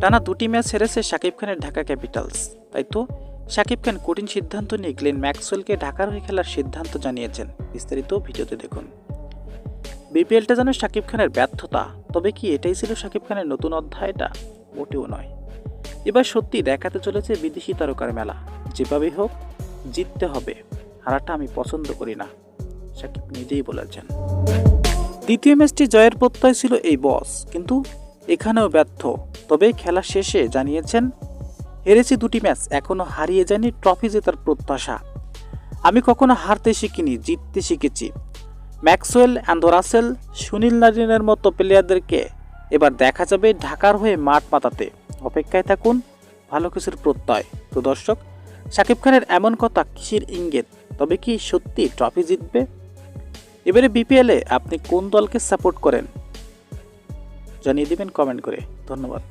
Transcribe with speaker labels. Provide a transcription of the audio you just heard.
Speaker 1: টানা দুটি ম্যাচ হেরেছে শাকিব খানের ঢাকা ক্যাপিটালস। তাই তো? শাকিব খান কঠিন সিদ্ধান্ত নিয়ে গ্লেন ম্যাক্সওয়েলকে ঢাকার হয়ে খেলার সিদ্ধান্ত জানিয়েছেন। বিস্তারিত ভিডিওতে দেখুন। বিপিএলটা যেন শাকিব খানের ব্যর্থতা, তবে কি এটাই ছিল শাকিব খানের নতুন অধ্যায়টা মোটেও নয়। এবার সত্যি দেখাতে চলেছে বিদেশি তারকার মেলা। যেভাবেই হোক, জিততে হবে। হারাটা আমি পছন্দ করি না সাকিব নিজেই বলেছেন। দ্বিতীয় ম্যাচটি জয়ের প্রত্যয় ছিল এই বস, কিন্তু এখানেও ব্যর্থ। তবে খেলা শেষে জানিয়েছেন, হেরেছি দুটি ম্যাচ এখনও হারিয়ে যায়নি ট্রফি জেতার প্রত্যাশা। আমি কখনো হারতে শিখিনি, জিততে শিখেছি। ম্যাক্সওয়েল অ্যান্ড রাসেল সুনীল নারিনের মতো প্লেয়ারদেরকে এবার দেখা যাবে ঢাকার হয়ে মাঠ পাতাতে। অপেক্ষায় থাকুন, ভালো কিছুর প্রত্যয়। তো দর্শক, শাকিব খানের এমন কথা কিসের ইঙ্গিত? তবে কি সত্যি ট্রফি জিতবে? এবারে বিপিএলে আপনি কোন দলকে সাপোর্ট করেন? জানিয়ে দেবেন কমেন্ট করে। ধন্যবাদ।